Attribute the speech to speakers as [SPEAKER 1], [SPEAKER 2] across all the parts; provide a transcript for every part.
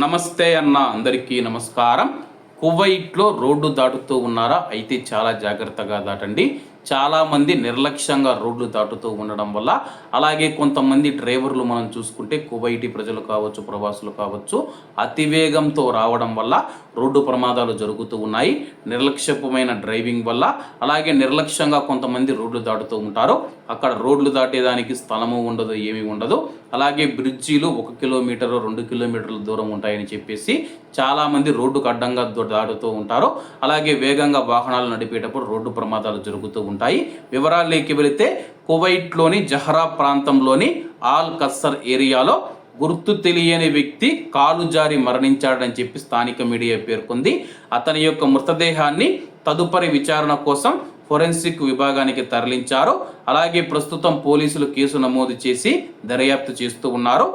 [SPEAKER 1] నమస్తే అన్న అందరికీ నమస్కారం. కువైట్లో రోడ్డు దాటుతూ ఉన్నారా? అయితే చాలా జాగ్రత్తగా దాటండి. చాలామంది నిర్లక్ష్యంగా రోడ్లు దాటుతూ ఉండడం వల్ల అలాగే కొంతమంది డ్రైవర్లు మనం చూసుకుంటే కువైటి ప్రజలు కావచ్చు ప్రవాసులు కావచ్చు అతివేగంతో రావడం వల్ల రోడ్డు ప్రమాదాలు జరుగుతూ ఉన్నాయి. నిర్లక్ష్యపమైన డ్రైవింగ్ వల్ల అలాగే నిర్లక్ష్యంగా కొంతమంది రోడ్లు దాటుతూ ఉంటారు. అక్కడ రోడ్లు దాటేదానికి స్థలము ఉండదు ఏమీ ఉండదు. అలాగే బ్రిడ్జీలు ఒక కిలోమీటర్ రెండు కిలోమీటర్ల దూరం ఉంటాయని చెప్పేసి చాలామంది రోడ్డుకు అడ్డంగా దాటుతూ ఉంటారు. అలాగే వేగంగా వాహనాలు నడిపేటప్పుడు రోడ్డు ప్రమాదాలు జరుగుతూ ఉంటాయి. వివరాల్లోకి వెళితే కువైట్లోని జహరా ప్రాంతంలోని ఆల్ కస్సర్ ఏరియాలో గుర్తు తెలియని వ్యక్తి కాలు జారి మరణించాడని చెప్పి స్థానిక మీడియా పేర్కొంది. అతని యొక్క మృతదేహాన్ని తదుపరి విచారణ కోసం ఫోరెన్సిక్ విభాగానికి తరలించారు. అలాగే ప్రస్తుతం పోలీసులు కేసు నమోదు చేసి దర్యాప్తు చేస్తూ ఉన్నారు.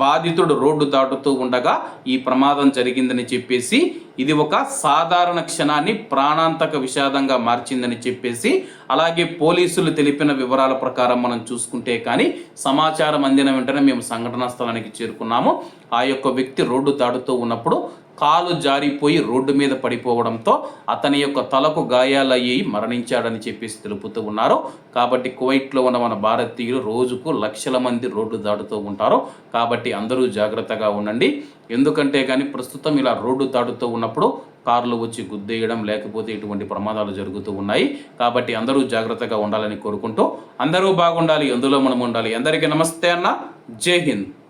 [SPEAKER 1] బాధితుడు రోడ్డు దాటుతూ ఉండగా ఈ ప్రమాదం జరిగిందని చెప్పేసి ఇది ఒక సాధారణ క్షణాన్ని ప్రాణాంతక విషాదంగా మార్చిందని చెప్పేసి అలాగే పోలీసులు తెలిపిన వివరాల ప్రకారం మనం చూసుకుంటే కానీ సమాచారం అందిన వెంటనే మేము సంఘటనా స్థలానికి చేరుకున్నాము. ఆ యొక్క వ్యక్తి రోడ్డు దాటుతూ ఉన్నప్పుడు కాలు జారిపోయి రోడ్డు మీద పడిపోవడంతో అతని యొక్క తలకు గాయాలయ్యి మరణించాడని చెప్పేసి తెలుపుతూ ఉన్నారు. కాబట్టి కువైట్లో ఉన్న మన భారతీయులు రోజుకు లక్షల మంది రోడ్డు దాటుతూ ఉంటారు. కాబట్టి అందరూ జాగ్రత్తగా ఉండండి. ఎందుకంటే కానీ ప్రస్తుతం ఇలా రోడ్డు దాటుతూ ఉన్నప్పుడు కార్లు వచ్చి గుద్దేయడం లేకపోతే ఇటువంటి ప్రమాదాలు జరుగుతూ ఉన్నాయి. కాబట్టి అందరూ జాగ్రత్తగా ఉండాలని కోరుకుంటూ అందరూ బాగుండాలి అందులో మనం ఉండాలి. అందరికీ నమస్తే అన్న. జై హింద్.